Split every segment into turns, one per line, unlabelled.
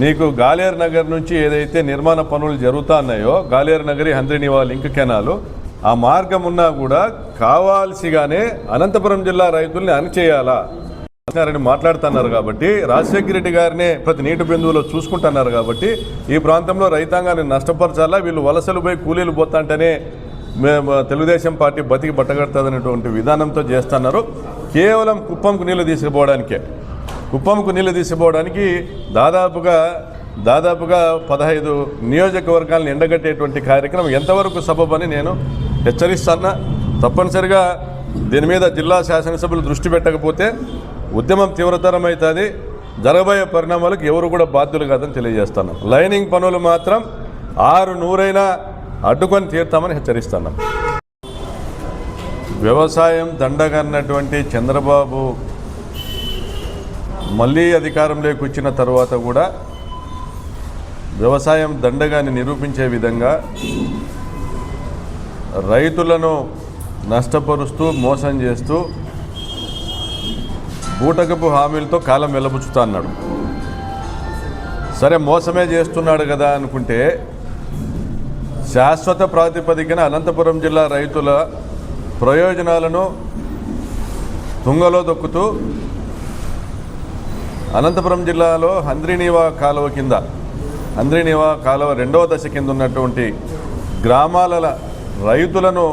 నీకు గాలేరు నగర్ నుంచి ఏదైతే నిర్మాణ పనులు జరుగుతున్నాయో గాలేరు నగరి హంద్రినివా లింక్ కెనాలు ఆ మార్గం ఉన్నా కూడా కావాల్సిగానే అనంతపురం జిల్లా రైతుల్ని అణచేయాలా? గారని మాట్లాడుతున్నారు కాబట్టి రాజశేఖర రెడ్డి గారినే ప్రతి నీటి బిందువులో చూసుకుంటున్నారు కాబట్టి ఈ ప్రాంతంలో రైతాంగాన్ని నష్టపరచాలా? వీళ్ళు వలసలు పోయి కూలీలు పోతాంటేనే మేము తెలుగుదేశం పార్టీ బతికి బట్టగడుతుందనేటువంటి విధానంతో చేస్తున్నారు. కేవలం కుప్పంకు నీళ్ళు తీసుకుపోవడానికే. కుప్పంకు నీళ్ళు తీసిపోవడానికి దాదాపుగా దాదాపుగా పదహైదు నియోజకవర్గాలను ఎండగట్టేటువంటి కార్యక్రమం ఎంతవరకు సబబని నేను హెచ్చరిస్తున్నా తప్పనిసరిగా దీని మీద జిల్లా శాసనసభ్యులు దృష్టి పెట్టకపోతే ఉద్యమం తీవ్రతరం అవుతుంది జరగబోయే పరిణామాలకు ఎవరు కూడా బాధ్యులు కాదని తెలియజేస్తాను. లైనింగ్ పనులు మాత్రం ఆరు నూరైనా అడ్డుకొని తీరుతామని హెచ్చరిస్తున్నాం వ్యవసాయం దండగన్నటువంటి చంద్రబాబు మళ్ళీ అధికారంలోకి వచ్చిన తర్వాత కూడా వ్యవసాయం దండగాని నిరూపించే విధంగా రైతులను నష్టపరుస్తూ మోసం చేస్తూ బూటకపు హామీలతో కాలం వెలబుచ్చుతా అన్నాడు. సరే మోసమే చేస్తున్నాడు కదా అనుకుంటే శాశ్వత ప్రాతిపదికన అనంతపురం జిల్లా రైతుల ప్రయోజనాలను తుంగలో దొక్కుతూ అనంతపురం జిల్లాలో హంద్రినీవా కాలువ కింద హంద్రినీవా కాలువ రెండవ దశ కింద ఉన్నటువంటి గ్రామాల రైతులను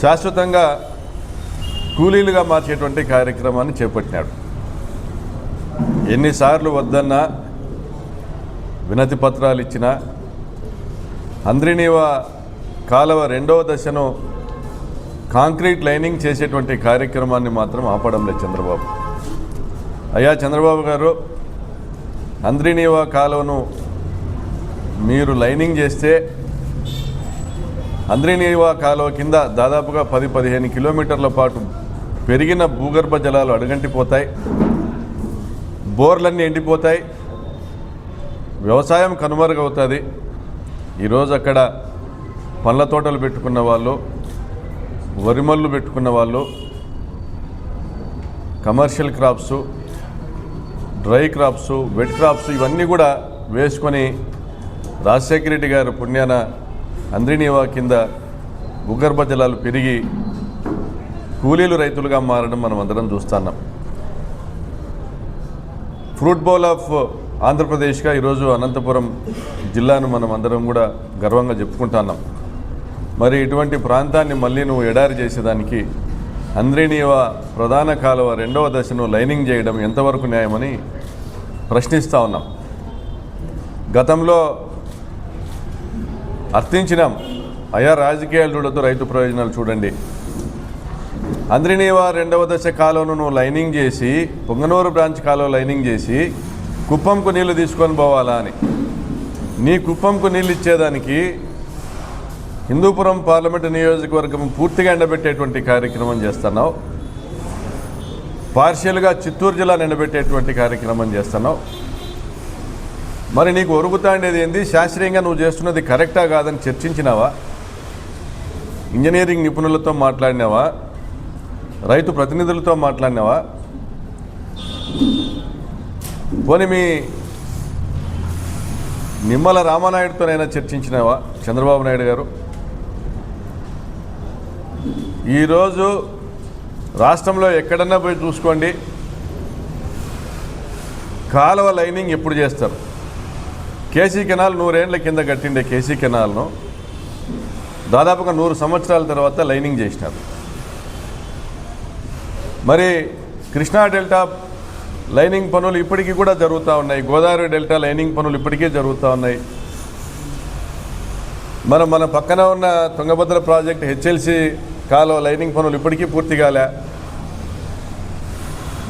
శాశ్వతంగా కూలీలుగా మార్చేటువంటి కార్యక్రమాన్ని చేపట్టినాడు. ఎన్నిసార్లు వద్దన్నా వినతి పత్రాలు ఇచ్చిన హంద్రినీవా కాలువ రెండవ దశను కాంక్రీట్ లైనింగ్ చేసేటువంటి కార్యక్రమాన్ని మాత్రం ఆపడం లేదు చంద్రబాబు. అయ్యా చంద్రబాబు గారు అంద్రినీవా కాలువను మీరు లైనింగ్ చేస్తే అంద్రినీవా కాలువ కింద దాదాపుగా పది పదిహేను కిలోమీటర్ల పాటు పెరిగిన భూగర్భ జలాలు అడుగంటిపోతాయి. బోర్లన్నీ ఎండిపోతాయి. వ్యవసాయం కనుమరుగవుతుంది. ఈరోజు అక్కడ పండ్ల తోటలు పెట్టుకున్న వాళ్ళు వరిమల్లు పెట్టుకున్న వాళ్ళు commercial crops dry crops wet crops ఇవన్నీ కూడా వేసుకొని రాజశేఖర రెడ్డి గారు పుణ్యాన అంద్రినీవా కింద భూగర్భ జలాలు పెరిగి కూలీలు రైతులుగా మారడం మనం అందరం చూస్తున్నాం. ఫ్రూట్ బౌల్ ఆఫ్ ఆంధ్రప్రదేశ్గా ఈరోజు అనంతపురం జిల్లాను మనం అందరం కూడా గర్వంగా చెప్పుకుంటున్నాం. మరి ఇటువంటి ప్రాంతాన్ని మళ్ళీ నువ్వు ఎడారి చేసేదానికి హంద్రీనీవ ప్రధాన కాలువ రెండవ దశను లైనింగ్ చేయడం ఎంతవరకు న్యాయమని ప్రశ్నిస్తూ ఉన్నాం. గతంలో అర్థించినాం. అయా రాజకీయాలు చూడొద్దు రైతు ప్రయోజనాలు చూడండి. అంద్రినీవా రెండవ దశ కాలువను నువ్వు లైనింగ్ చేసి పొంగనూరు బ్రాంచ్ కాలువ లైనింగ్ చేసి కుప్పంకు నీళ్ళు తీసుకొని పోవాలా అని. నీ కుప్పంకు నీళ్ళు ఇచ్చేదానికి హిందూపురం పార్లమెంటు నియోజకవర్గం పూర్తిగా ఎండబెట్టేటువంటి కార్యక్రమం చేస్తున్నావు. పార్షియల్గా చిత్తూరు జిల్లాను ఎండబెట్టేటువంటి కార్యక్రమం చేస్తున్నావు. మరి నీకు ఒరుగుతాండేది ఏంది? శాస్త్రీయంగా నువ్వు చేస్తున్నది కరెక్టా కాదని చర్చించినావా? ఇంజనీరింగ్ నిపుణులతో మాట్లాడినావా? రైతు ప్రతినిధులతో మాట్లాడినావా? పోనీ మీ నిమ్మల రామానాయుడుతోనైనా చర్చించినావా? చంద్రబాబు నాయుడు గారు? ఈరోజు రాష్ట్రంలో ఎక్కడన్నా పోయి చూసుకోండి. కాలువ లైనింగ్ ఎప్పుడు చేస్తారు? కేసీ కెనాల్ నూరేండ్ల కింద కట్టిండే కేసీ కెనాల్ను దాదాపుగా నూరు సంవత్సరాల తర్వాత లైనింగ్ చేసినారు. మరి కృష్ణా డెల్టా లైనింగ్ పనులు ఇప్పటికీ కూడా జరుగుతూ ఉన్నాయి. గోదావరి డెల్టా లైనింగ్ పనులు ఇప్పటికే జరుగుతూ ఉన్నాయి. మనం మన పక్కన ఉన్న తుంగభద్ర ప్రాజెక్ట్ హెచ్ఎల్సి కాలువ లైనింగ్ పనులు ఇప్పటికీ పూర్తి కాలే.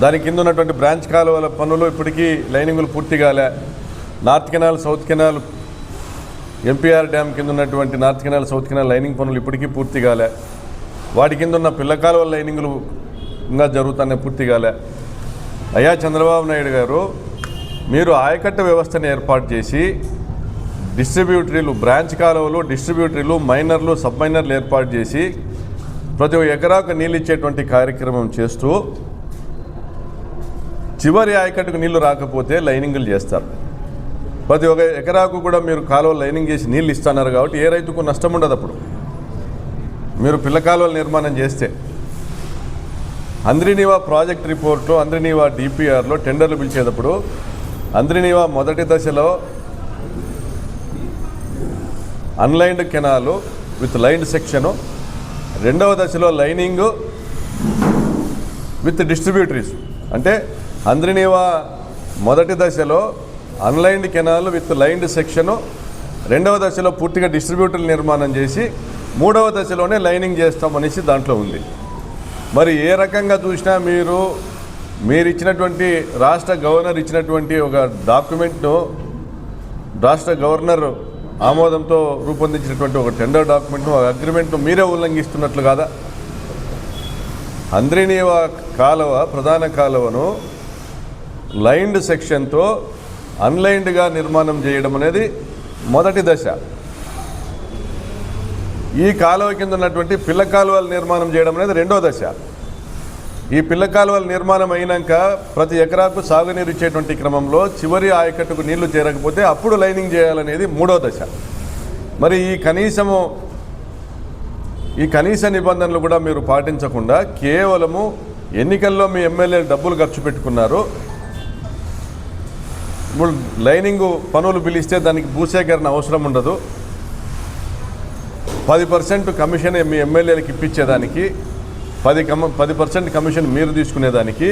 దాని కింద ఉన్నటువంటి బ్రాంచ్ కాలువల పనులు ఇప్పటికీ లైనింగులు పూర్తి కాలే. North canal south canal MPR dam కింద ఉన్నటువంటి north canal south canal lining పనులు ఇప్పటికీ పూర్తి కాలే. వాటి కింద ఉన్న పిల్ల కాలువల లైనింగులు ఇంకా జరుగుతున్నాయి పూర్తి కాలే. అయ్యా చంద్రబాబు నాయుడు గారు మీరు ఆయకట్ట వ్యవస్థను ఏర్పాటు చేసి డిస్ట్రిబ్యూటరీలు బ్రాంచ్ కాలువలు డిస్ట్రిబ్యూటరీలు మైనర్లు సబ్ మైనర్లు ఏర్పాటు చేసి ప్రతి ఒక్క ఎకరాకు నీళ్ళు ఇచ్చేటువంటి కార్యక్రమం చేస్తూ చివరి ఆయకట్టుకు నీళ్ళు రాకపోతే లైనింగులు చేస్తారు. ప్రతి ఒక్క ఎకరాకు కూడా మీరు కాలువ లైనింగ్ చేసి నీళ్ళు ఇస్తున్నారు కాబట్టి ఏ రైతుకు నష్టం ఉండదు అప్పుడు. మీరు పిల్ల కాలువల నిర్మాణం చేస్తే. అంద్రినీవా ప్రాజెక్ట్ రిపోర్ట్లో అంద్రినీవా డిపిఆర్లో టెండర్లు పిలిచేటప్పుడు అంద్రినీవా మొదటి దశలో unlined canal with lined section రెండవ దశలో లైనింగు విత్ డిస్ట్రిబ్యూటరీస్. అంటే అంద్రినీవా మొదటి దశలో unlined canal with lined section రెండవ దశలో పూర్తిగా డిస్ట్రిబ్యూటర్లు నిర్మాణం చేసి మూడవ దశలోనే లైనింగ్ చేస్తామనేసి దాంట్లో ఉంది. మరి ఏ రకంగా చూసినా మీరు మీరు ఇచ్చినటువంటి రాష్ట్ర గవర్నర్ ఇచ్చినటువంటి ఒక డాక్యుమెంట్ను రాష్ట్ర గవర్నర్ ఆమోదంతో రూపొందించినటువంటి ఒక టెండర్ డాక్యుమెంట్ను ఒక అగ్రిమెంట్ను మీరే ఉల్లంఘిస్తున్నట్లు కాదా? అంద్రినీవా కాలువ ప్రధాన కాలువను లైన్డ్ సెక్షన్తో అన్లైన్డ్గా నిర్మాణం చేయడం అనేది మొదటి దశ. ఈ కాలువ కింద ఉన్నటువంటి పిల్ల కాలువలు నిర్మాణం చేయడం అనేది రెండో దశ. ఈ పిల్ల కాలువల నిర్మాణం అయినాక ప్రతి ఎకరాకు సాగునీరు ఇచ్చేటువంటి క్రమంలో చివరి ఆయకట్టుకు నీళ్ళు చేరకపోతే అప్పుడు లైనింగ్ చేయాలనేది మూడో దశ. మరి ఈ కనీసము ఈ కనీస నిబంధనలు కూడా మీరు పాటించకుండా కేవలము ఎన్నికల్లో మీ ఎమ్మెల్యేలు డబ్బులు ఖర్చు పెట్టుకున్నారు. ఇప్పుడు లైనింగ్ పనులు పిలిస్తే దానికి భూసేకరణ అవసరం ఉండదు. పది పర్సెంట్ కమిషన్ మీ ఎమ్మెల్యేలకు ఇప్పించేదానికి పది కమ పది పర్సెంట్ కమిషన్ మీరు తీసుకునేదానికి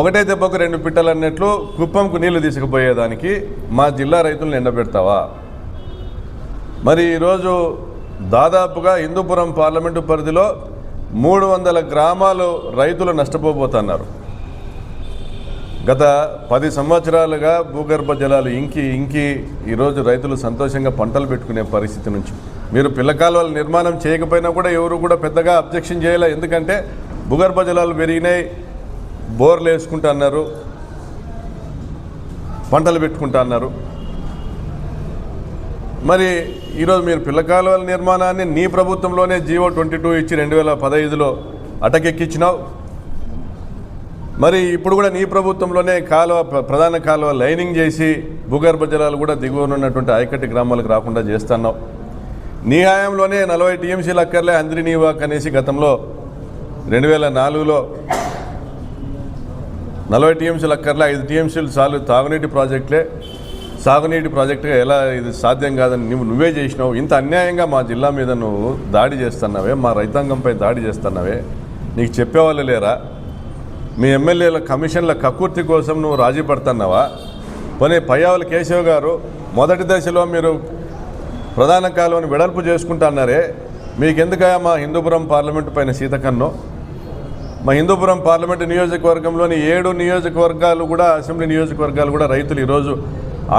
ఒకటే దెబ్బకు రెండు పిట్టలు అన్నట్లు కుప్పంకు నీళ్ళు తీసుకుపోయేదానికి మా జిల్లా రైతులను ఎండబెడతావా? మరి ఈరోజు దాదాపుగా హిందూపురం పార్లమెంటు పరిధిలో మూడు వందల గ్రామాలు రైతులు నష్టపోబోతున్నారు. గత పది సంవత్సరాలుగా భూగర్భ జలాలు ఇంకి ఇంకి ఈరోజు రైతులు సంతోషంగా పంటలు పెట్టుకునే పరిస్థితి నుంచి మీరు పిల్లకాలువల నిర్మాణం చేయకపోయినా కూడా ఎవరు కూడా పెద్దగా అబ్జెక్షన్ చేయలే. ఎందుకంటే భూగర్భ జలాలు పెరిగినాయి బోర్లు వేసుకుంటా అన్నారు పంటలు పెట్టుకుంటా అన్నారు. మరి ఈరోజు మీరు పిల్ల కాలువల నిర్మాణాన్ని నీ ప్రభుత్వంలోనే జీవో ట్వంటీ టూ ఇచ్చి రెండు వేల పదహైదులో అటకెక్కించినావు మరి ఇప్పుడు కూడా నీ ప్రభుత్వంలోనే కాలువ ప్రధాన కాలువ లైనింగ్ చేసి భూగర్భ జలాలు కూడా దిగువనున్నటువంటి ఆయకట్టి గ్రామాలకు రాకుండా చేస్తున్నావు. నీ హయాంలోనే నలభై టీఎంసీలు అక్కర్లే అందరి నీవాక్ అనేసి గతంలో రెండు వేల నాలుగులో నలభై టీఎంసీలు అక్కర్లే ఐదు టీఎంసీలు చాలు తాగునీటి ప్రాజెక్టులే. సాగునీటి ప్రాజెక్టుగా ఎలా ఇది సాధ్యం కాదని నువ్వు నువ్వే చేసినావు. ఇంత అన్యాయంగా మా జిల్లా మీద నువ్వు దాడి చేస్తున్నావే మా రైతాంగంపై దాడి చేస్తున్నావే. నీకు చెప్పేవాళ్ళు లేరా? మీ ఎమ్మెల్యేల కమిషన్ల కక్కుర్తి కోసం నువ్వు రాజీ పడుతున్నావా? పోనీ పయ్యావుల కేశవ్ గారు మొదటి దశలో మీరు ప్రధాన కాలువని వెడల్పు చేసుకుంటున్నారే మీకెందుకయా మా హిందూపురం పార్లమెంటు పైన సీతకన్ను? మా హిందూపురం పార్లమెంటు నియోజకవర్గంలోని ఏడు నియోజకవర్గాలు కూడా అసెంబ్లీ నియోజకవర్గాలు కూడా రైతులు ఈరోజు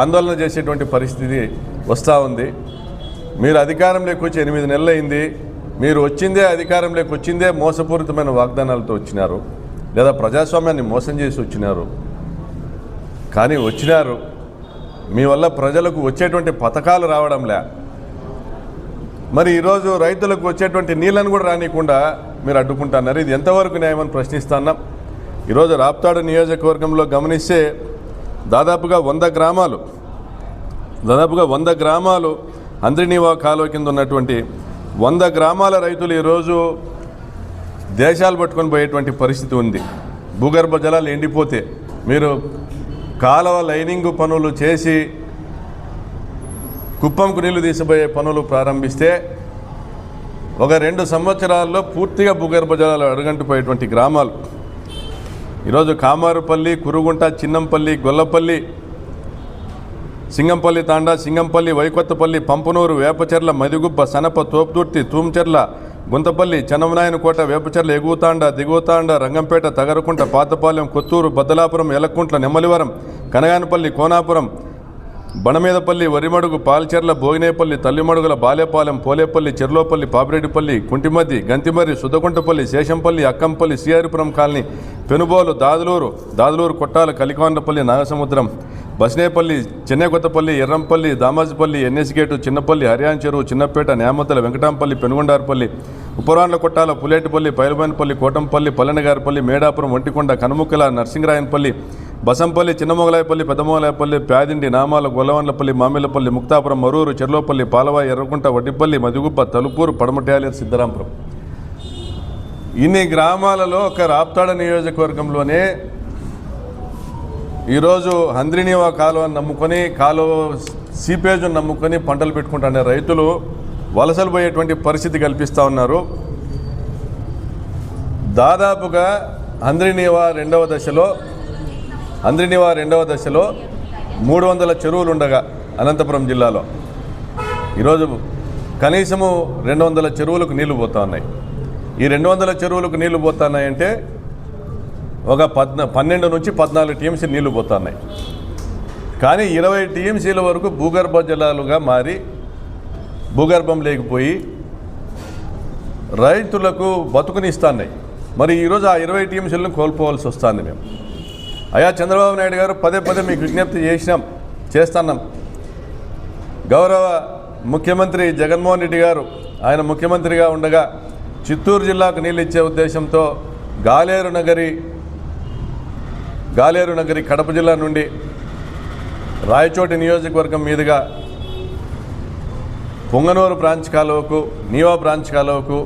ఆందోళన చేసేటువంటి పరిస్థితి వస్తూ ఉంది. మీరు అధికారంలోకి వచ్చి ఎనిమిది నెలలు అయింది మీరు వచ్చిందే అధికారంలోకి వచ్చిందే మోసపూరితమైన వాగ్దానాలతో వచ్చినారు. లేదా ప్రజాస్వామ్యాన్ని మోసం చేసి వచ్చినారు. కానీ వచ్చినారు. మీ వల్ల ప్రజలకు వచ్చేటువంటి పథకాలు రావడంలే. మరి ఈరోజు రైతులకు వచ్చేటువంటి నీళ్ళను కూడా రానియకుండా మీరు అడ్డుకుంటున్నారు. ఇది ఎంతవరకు న్యాయమని ప్రశ్నిస్తున్నాం ఈరోజు రాప్తాడు నియోజకవర్గంలో గమనిస్తే దాదాపుగా వంద గ్రామాలు దాదాపుగా వంద గ్రామాలు అంద్రినీవా కాలువ కింద ఉన్నటువంటి వంద గ్రామాల రైతులు ఈరోజు దేశాలు పట్టుకొని పోయేటువంటి పరిస్థితి ఉంది. భూగర్భ జలాలు ఎండిపోతే మీరు కాలువ లైనింగ్ పనులు చేసి కుప్పంకు నీళ్ళు తీసిపోయే పనులు ప్రారంభిస్తే ఒక రెండు సంవత్సరాల్లో పూర్తిగా భూగర్భ జలాలు అడుగంటిపోయేటువంటి గ్రామాలు. ఈరోజు కామారుపల్లి కురుగుంట చిన్నంపల్లి గొల్లపల్లి సింగంపల్లి తాండా సింగంపల్లి వైకొత్తపల్లి పంపనూరు వేపచెర్ల మదిగుబ్బ సనప తోపుదుర్తి తూంచెర్ల గుంతపల్లి చెన్నమనాయనకోట వేపచెర్ల ఎగువతాండ దిగువతాండ రంగంపేట తగరకుంట పాతపాలెం కొత్తూరు బద్దలాపురం ఎలక్కుంట్ల నెమ్మలివరం కనగానపల్లి కోనాపురం బణమీదపల్లి వరిమడుగు పాల్చెర్ల భోగినేపల్లి తల్లిమడుగుల బాలేపాలెం పోలేపల్లి చెర్లోపల్లి పాపిరెడ్డిపల్లి కుంటిమద్ది గంతిమర్రి సుద్దకుంటపల్లి శేషంపల్లి అక్కంపల్లి సిఆర్పురం కాలనీ పెనుబోలు దాదులూరు దాదులూరు కొట్టాల కలికొండపల్లి నాగసముద్రం బస్నేపల్లి చెన్నైకొత్తపల్లి ఎర్రంపల్లి దామాజిపల్లి ఎన్ఎస్గేటు చిన్నపల్లి హరియాన్ చెరువు చిన్నపేట నేమతల వెంకటాంపల్లి పెనుగొండారపల్లి ఉపరాన్ల కొట్టాల పులేటిపల్లి పైలబైనపల్లి కోటంపల్లి పల్లెనగారిపల్లి మేడాపురం ఒంటికొండ కనుముక్కల నర్సింగరాయనపల్లి బసంపల్లి చిన్నమొగలాయపల్లి పెద్దమొగలాయపల్లి ప్యాదిండి నామాల గొల్లవండ్లపల్లి మామిళ్ళపల్లి ముక్తాపురం మరూరు చెర్లోపల్లి పాలవాయి ఎర్రకుంట వడ్డిపల్లి మధుగుప్ప తలుపూరు పడమటాలి సిద్ధరాంపురం. ఇన్ని గ్రామాలలో ఒక రాప్తాడ నియోజకవర్గంలోనే ఈరోజు హంద్రినీవా కాలువను నమ్ముకొని కాలువ సీపేజ్ను నమ్ముకొని పంటలు పెట్టుకుంటున్న రైతులు వలసలు పోయేటువంటి పరిస్థితి కల్పిస్తూ ఉన్నారు. దాదాపుగా హంద్రినీవా రెండవ దశలో అంద్రినివా రెండవ దశలో మూడు వందల చెరువులు ఉండగా అనంతపురం జిల్లాలో. ఈరోజు కనీసము రెండు వందల చెరువులకు నీళ్ళు పోతా ఉన్నాయి. ఈ రెండు వందల చెరువులకు నీళ్ళు పోతున్నాయంటే ఒక పద్న పన్నెండు నుంచి పద్నాలుగు టీఎంసీ నీళ్ళు పోతున్నాయి కానీ ఇరవై టీఎంసీల వరకు భూగర్భ జలాలుగా మారి భూగర్భం లేకపోయి రైతులకు బతుకునిస్తున్నాయి. మరి ఈరోజు ఆ ఇరవై టీఎంసీలను కోల్పోవాల్సి వస్తుంది మేము. అయ్యా చంద్రబాబు నాయుడు గారు పదే పదే మీకు విజ్ఞప్తి చేసినాం చేస్తున్నాం. గౌరవ ముఖ్యమంత్రి జగన్మోహన్ రెడ్డి గారు ఆయన ముఖ్యమంత్రిగా ఉండగా చిత్తూరు జిల్లాకు నీళ్ళు ఇచ్చే ఉద్దేశంతో గాలేరు నగరి గాలేరు నగరి కడప జిల్లా నుండి రాయచోటి నియోజకవర్గం మీదుగా పొంగనూరు బ్రాంచ్ కాలువకు నీవా బ్రాంచ్ కాలువకు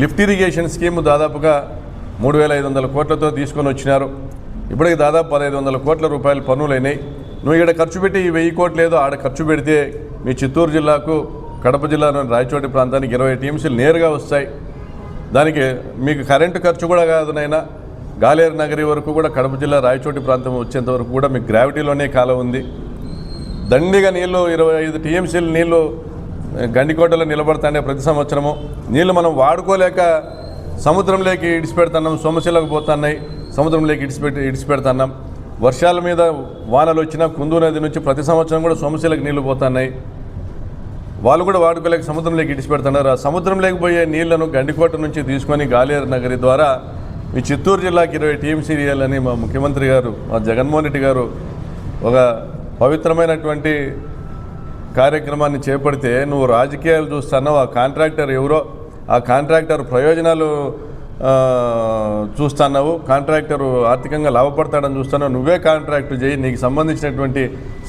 లిఫ్ట్ ఇరిగేషన్ స్కీమ్ దాదాపుగా మూడు వేల ఐదు వందల కోట్లతో తీసుకొని వచ్చినారు. ఇప్పటికి దాదాపు పదహైదు వందల కోట్ల రూపాయలు పన్నులైనాయి. నువ్వు ఇక్కడ ఖర్చు పెట్టి ఈ వెయ్యి కోట్లు ఏదో ఆడ ఖర్చు పెడితే మీ చిత్తూరు జిల్లాకు కడప జిల్లాలోని రాయచోటి ప్రాంతానికి ఇరవై టీమ్స్లు నేరుగా వస్తాయి. దానికి మీకు కరెంటు ఖర్చు కూడా కాదు నైనా గాలేరు నగరి వరకు కూడా కడప జిల్లా రాయచోటి ప్రాంతం వచ్చేంత వరకు కూడా మీకు గ్రావిటీలోనే కాలం ఉంది. దండిగా నీళ్ళు ఇరవై ఐదు టీఎంసీలు నీళ్ళు గండికోటలో నిలబడతానే ప్రతి సంవత్సరము. నీళ్ళు మనం వాడుకోలేక సముద్రంలోకి ఇడిచిపెడుతున్నాం సోమశిలకు పోతున్నాయి. సముద్రంలోకి ఇడిచిపెట్టి ఇడిచిపెడుతున్నాం. వర్షాల మీద వానలు వచ్చినా కుందు నది నుంచి ప్రతి సంవత్సరం కూడా సోమశిలకు నీళ్ళు పోతున్నాయి. వాళ్ళు కూడా వాడుకోలేక సముద్రంలోకి ఇడిచిపెడుతున్నారు. ఆ సముద్రంలోకి పోయే నీళ్ళను గండికోట నుంచి తీసుకొని గాలియర్ నగరి ద్వారా ఈ చిత్తూరు జిల్లాకి ఇరవై టీఎంసీ ఇవ్వాలని మా ముఖ్యమంత్రి గారు మా జగన్మోహన్ రెడ్డి గారు ఒక పవిత్రమైనటువంటి కార్యక్రమాన్ని చేపడితే నువ్వు రాజకీయాలు చూస్తున్నావు. ఆ కాంట్రాక్టర్ ఎవరో ఆ కాంట్రాక్టర్ ప్రయోజనాలు చూస్తున్నావు. కాంట్రాక్టర్ ఆర్థికంగా లాభపడతాడని చూస్తున్నావు. నువ్వే కాంట్రాక్ట్ చేయి. నీకు సంబంధించినటువంటి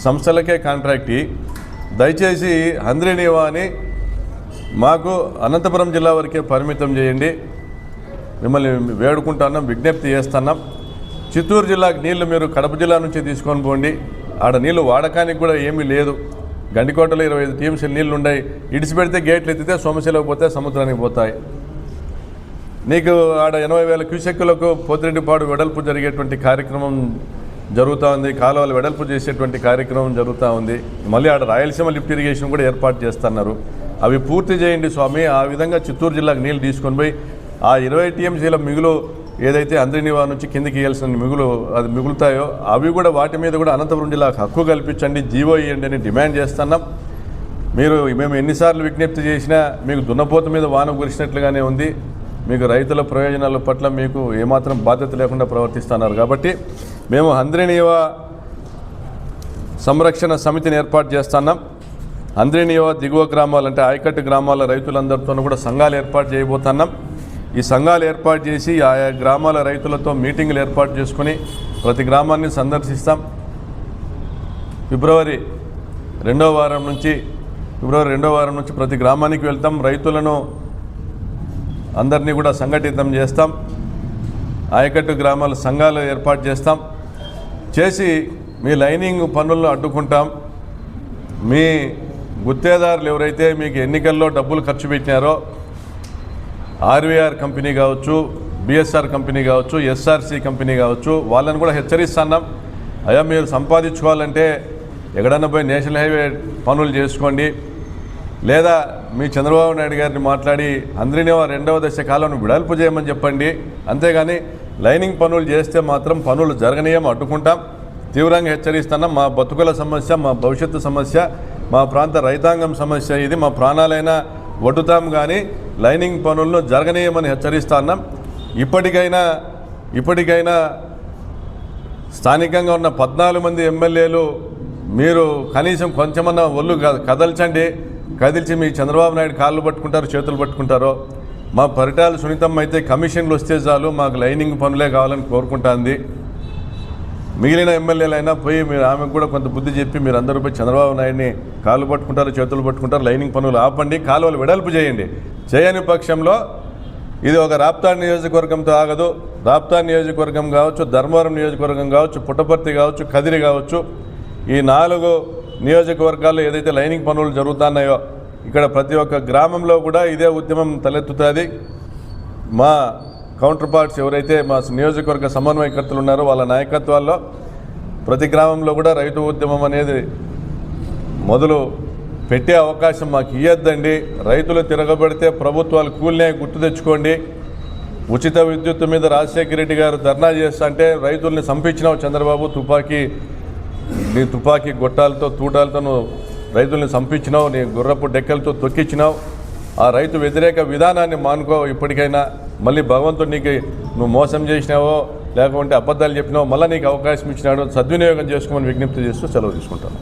సంస్థలకే కాంట్రాక్ట్ ఇయ్యి. దయచేసి హంద్రినీవా అని మాకు అనంతపురం జిల్లా వరకే పరిమితం చేయండి. మిమ్మల్ని వేడుకుంటున్నాం విజ్ఞప్తి చేస్తున్నాం. చిత్తూరు జిల్లాకు నీళ్ళు మీరు కడప జిల్లా నుంచి తీసుకొని పోండి. ఆడ నీళ్ళు వాడకానికి కూడా ఏమీ లేదు. గండికోటలో ఇరవై ఐదు టీమ్స్ నీళ్ళు ఉన్నాయి ఇడిచిపెడితే గేట్లు ఎత్తితే సోమశిలకు పోతే సముద్రానికి పోతాయి. నీకు ఆడ ఎనభై వేల క్యూసెక్కులకు పోతిరెడ్డిపాడు వెడల్పు జరిగేటువంటి కార్యక్రమం జరుగుతూ ఉంది. కాలువలు వెడల్పు చేసేటువంటి కార్యక్రమం జరుగుతూ ఉంది. మళ్ళీ ఆడ రాయలసీమ లిఫ్ట్ ఇరిగేషన్ కూడా ఏర్పాటు చేస్తున్నారు. అవి పూర్తి చేయండి స్వామి. ఆ విధంగా చిత్తూరు జిల్లాకు నీళ్ళు తీసుకొని పోయి ఆ ఇరవై టీఎంసీల మిగులు ఏదైతే అంద్రినివా నుంచి కిందికి ఇవ్వాల్సిన మిగులు అది మిగులుతాయో అవి కూడా వాటి మీద కూడా అనంతపురం జిల్లాకు హక్కు కల్పించండి జీవో ఇవ్వండి అని డిమాండ్ చేస్తున్నాం. మీరు మేము ఎన్నిసార్లు విజ్ఞప్తి చేసినా మీకు దున్నపోత మీద వాన కురిసినట్లుగానే ఉంది. మీకు రైతుల ప్రయోజనాల పట్ల మీకు ఏమాత్రం బాధ్యత లేకుండా ప్రవర్తిస్తున్నారు కాబట్టి మేము హంద్రినీవా సంరక్షణ సమితిని ఏర్పాటు చేస్తున్నాం. హంద్రినీవా దిగువ గ్రామాలు అంటే ఆయకట్టు గ్రామాల రైతులందరితోనూ కూడా సంఘాలు ఏర్పాటు చేయబోతున్నాం. ఈ సంఘాలు ఏర్పాటు చేసి ఆయా గ్రామాల రైతులతో మీటింగులు ఏర్పాటు చేసుకుని ప్రతి గ్రామాన్ని సందర్శిస్తాం. ఫిబ్రవరి రెండో వారం నుంచి ఫిబ్రవరి రెండో వారం నుంచి ప్రతి గ్రామానికి వెళ్తాం. రైతులను అందరినీ కూడా సంఘటితం చేస్తాం. ఆయకట్టు గ్రామాల సంఘాలు ఏర్పాటు చేస్తాం. చేసి మీ లైనింగ్ పనులను అడ్డుకుంటాం. మీ గుత్తేదారులు ఎవరైతే మీకు ఎన్నికల్లో డబ్బులు ఖర్చు పెట్టినారో ఆర్వీఆర్ కంపెనీ కావచ్చు బిఎస్ఆర్ కంపెనీ కావచ్చు ఎస్ఆర్సి కంపెనీ కావచ్చు వాళ్ళని కూడా హెచ్చరిస్తున్నాం. అయ్యా మీరు సంపాదించుకోవాలంటే ఎక్కడన్నా పోయి నేషనల్ హైవే పనులు చేసుకోండి. లేదా మీ చంద్రబాబు నాయుడు గారిని మాట్లాడి అందరినీ రెండవ దశ కాలంలో విడాల్పు చేయమని చెప్పండి. అంతేగాని లైనింగ్ పనులు చేస్తే మాత్రం పనులు జరగనీయం అడ్డుకుంటాం తీవ్రంగా హెచ్చరిస్తున్నాం. మా బతుకుల సమస్య మా భవిష్యత్తు సమస్య మా ప్రాంత రైతాంగం సమస్య ఇది మా ప్రాణాలైనా వడ్డుతాం కానీ లైనింగ్ పనులను జరగనీయమని హెచ్చరిస్తున్నాం. ఇప్పటికైనా ఇప్పటికైనా స్థానికంగా ఉన్న పద్నాలుగు మంది ఎమ్మెల్యేలు మీరు కనీసం కొంచెమన్నా ఒళ్ళు కదల్చండి. కదిల్చి మీ చంద్రబాబు నాయుడు కాళ్ళు పట్టుకుంటారు చేతులు పట్టుకుంటారో మా పరిటాలు సునీతమ్మ అయితే కమిషన్లు వస్తే చాలు మాకు లైనింగ్ పనులే కావాలని కోరుకుంటుంది. మిగిలిన ఎమ్మెల్యేలైనా పోయి మీరు ఆమెకు కూడా కొంత బుద్ధి చెప్పి మీరు అందరూ పోయి చంద్రబాబు నాయుడిని కాళ్ళు పట్టుకుంటారు చేతులు పట్టుకుంటారు లైనింగ్ పనులు ఆపండి కాలువలు వెడల్పు చేయండి. చేయని పక్షంలో ఇది ఒక రాప్తాడ్ నియోజకవర్గంతో ఆగదు. రాప్తాడ్ నియోజకవర్గం కావచ్చు ధర్మవరం నియోజకవర్గం కావచ్చు పుట్టపర్తి కావచ్చు కదిరి కావచ్చు ఈ నాలుగు నియోజకవర్గాల్లో ఏదైతే లైనింగ్ పనులు జరుగుతున్నాయో ఇక్కడ ప్రతి ఒక్క గ్రామంలో కూడా ఇదే ఉద్యమం తలెత్తుతుంది. మా కౌంటర్ పార్ట్స్ ఎవరైతే మా నియోజకవర్గ సమన్వయకర్తలు ఉన్నారో వాళ్ళ నాయకత్వాల్లో ప్రతి గ్రామంలో కూడా రైతు ఉద్యమం అనేది మొదలు పెట్టే అవకాశం మాకు ఇవ్వద్దండి రైతులు తిరగబడితే ప్రభుత్వాలు కూలినాయి గుర్తు తెచ్చుకోండి. ఉచిత విద్యుత్ మీద రాజశేఖర రెడ్డి గారు ధర్నా చేస్తా అంటే రైతుల్ని చంపించినావు చంద్రబాబు తుపాకీ నీ తుపాకీ గొట్టాలతో తూటాలతో నువ్వు రైతుల్ని సంపించినావు నీ గుర్రపు డెక్కలతో తొక్కించినావు ఆ రైతు వ్యతిరేక విధానాన్ని మానుకో ఇప్పటికైనా. మళ్ళీ భగవంతుడు నీకు నువ్వు మోసం చేసినావో లేకుంటే అబద్ధాలు చెప్పినావో మళ్ళీ నీకు అవకాశం ఇచ్చినాడు సద్వినియోగం చేసుకోమని విజ్ఞప్తి చేస్తూ సెలవు తీసుకుంటాను.